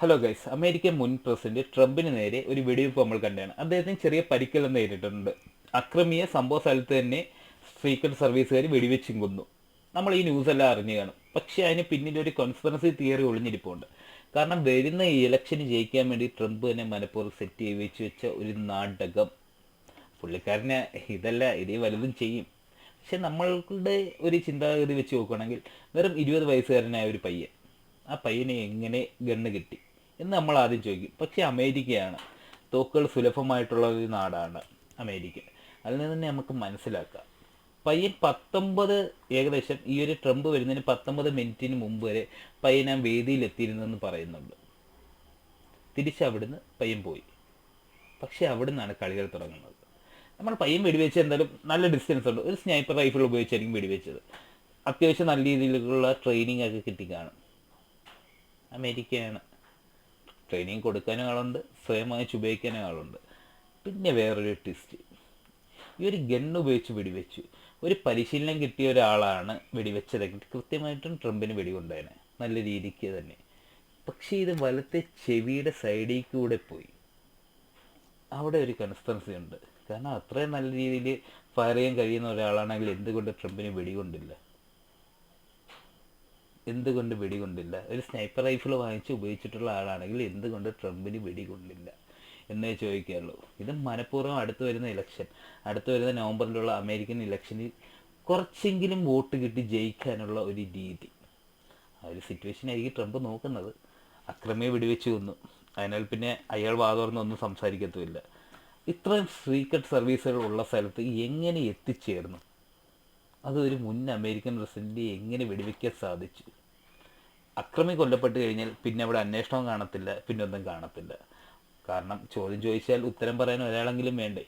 Hello guys American മുൻ president ട്രംപിന് നേരെ ഒരു വെടിവെപ്പ് നമ്മൾ കണ്ടതാണ്. അദ്ദേഹത്തിന് ചെറിയ പരിക്കെല്ലാം നേരിട്ടിട്ടുണ്ട് അക്രമിയ സംഭവ സ്ഥലത്ത് തന്നെ സീക്രട്ട് സർവീസുകാർ വെടിവെച്ചും കൊന്നു നമ്മൾ ഈ ന്യൂസ് എല്ലാം അറിഞ്ഞു കാണും. പക്ഷെ അതിന് പിന്നിൽ ഒരു കോൺസ്പിറസി തിയറി ഒളിഞ്ഞിരിപ്പുണ്ട്. കാരണം വരുന്ന ഈ ഇലക്ഷന് ജയിക്കാൻ വേണ്ടി ട്രംപ് തന്നെ മനഃപൂർവം സെറ്റ് ചെയ്ത് വെച്ച് വെച്ച ഒരു നാടകം. പുള്ളിക്കാരന് ഇതല്ല ഇതേ വലുതും ചെയ്യും. പക്ഷെ നമ്മളുടെ ഒരു ചിന്താഗതി വെച്ച് നോക്കുകയാണെങ്കിൽ വെറും ഇരുപത് വയസ്സുകാരനായ ഒരു പയ്യൻ. ആ പയ്യനെ എങ്ങനെ ഗണ്ണ് കിട്ടി? എന്ന് നമ്മൾ ആദ്യം ചോദിക്കും. പക്ഷേ അമേരിക്കയാണ്. തോക്കുകൾ സുലഭമായിട്ടുള്ള ഒരു നാടാണ് അമേരിക്ക. അതിൽ നിന്ന് തന്നെ നമുക്ക് മനസ്സിലാക്കാം. പയ്യൻ പത്തൊമ്പത് ഏകദേശം ഈ ഒരു ട്രംപ് വരുന്നതിന് പത്തൊമ്പത് മിനിറ്റിന് മുമ്പ് വരെ പയ്യൻ ആ വേദിയിലെത്തിയിരുന്നെന്ന് പറയുന്നുണ്ട്. പറയുന്നുണ്ട് തിരിച്ചവിടുന്ന് പയ്യൻ പോയി. പക്ഷെ അവിടെ നിന്നാണ് കളികൾ തുടങ്ങുന്നത്. നമ്മൾ പയ്യൻ വെടിവെച്ച് എന്തായാലും നല്ല ഡിസ്റ്റൻസ് ഉണ്ട്. ഒരു സ്നൈപ്പർ റൈഫിൾ ഉപയോഗിച്ചായിരിക്കും വെടിവെച്ചത്. അത്യാവശ്യം നല്ല രീതിയിലുള്ള ട്രെയിനിങ് ഒക്കെ കിട്ടിക്കാണ് കാണും. അമേരിക്കയാണ്. ട്രെയിനിങ് കൊടുക്കാനും ആളുണ്ട് സ്വയം വാങ്ങിച്ച് ഉപയോഗിക്കാനും ആളുണ്ട് പിന്നെ വേറൊരു ട്വിസ്റ്റ് ഈ ഒരു ഗൺ ഉപയോഗിച്ച് വെടിവെച്ചു. ഒരു പരിശീലനം കിട്ടിയ ഒരാളാണ് വെടിവെച്ചതെങ്കിൽ കൃത്യമായിട്ടും ട്രംപിന് വെടികൊണ്ടേനെ നല്ല രീതിക്ക് തന്നെ. പക്ഷേ ഇത് വലത്തെ ചെവിയുടെ സൈഡിൽ കൂടെ പോയി. അവിടെ ഒരു കൺസ്റ്റൻസി ഉണ്ട്. കാരണം അത്രയും നല്ല രീതിയിൽ ഫയർ ചെയ്യാൻ കഴിയുന്ന ഒരാളാണെങ്കിൽ എന്തുകൊണ്ട് ട്രംപിന് വെടികൊണ്ടില്ല എന്തുകൊണ്ട് വെടികൊണ്ടില്ല? ഒരു സ്നൈപ്പർ റൈഫിൾ വാങ്ങിച്ച് ഉപയോഗിച്ചിട്ടുള്ള ആളാണെങ്കിൽ എന്തുകൊണ്ട് ട്രംപിന് വെടികൊണ്ടില്ല? എന്നേ ചോദിക്കുകയുള്ളൂ ഇത് മനഃപൂർവം അടുത്തു വരുന്ന ഇലക്ഷൻ അടുത്തു വരുന്ന നവംബറിലുള്ള അമേരിക്കൻ ഇലക്ഷനിൽ കുറച്ചെങ്കിലും വോട്ട് കിട്ടി ജയിക്കാനുള്ള ഒരു രീതി. ആ ഒരു സിറ്റുവേഷൻ ആയിരിക്കും ട്രംപ് നോക്കുന്നത്. അക്രമേ വെടിവെച്ച് കൊന്നു. അതിനാൽ പിന്നെ അയാൾ വാതോർന്നൊന്നും സംസാരിക്കത്തുമില്ല. ഇത്രയും സീക്രട്ട് സർവീസുകൾ ഉള്ള സ്ഥലത്ത് എങ്ങനെ എത്തിച്ചേർന്നു? അത് ഒരു മുൻ അമേരിക്കൻ പ്രസിഡന്റ് എങ്ങനെ വെടിവെക്കാൻ സാധിച്ചു? അക്രമി കൊല്ലപ്പെട്ട് കഴിഞ്ഞാൽ പിന്നെ അവിടെ അന്വേഷണവും കാണത്തില്ല പിന്നെ ഒന്നും കാണത്തില്ല. കാരണം ചോദ്യം ചോദിച്ചാൽ ഉത്തരം പറയാൻ ഒരാളെങ്കിലും വേണ്ടേ?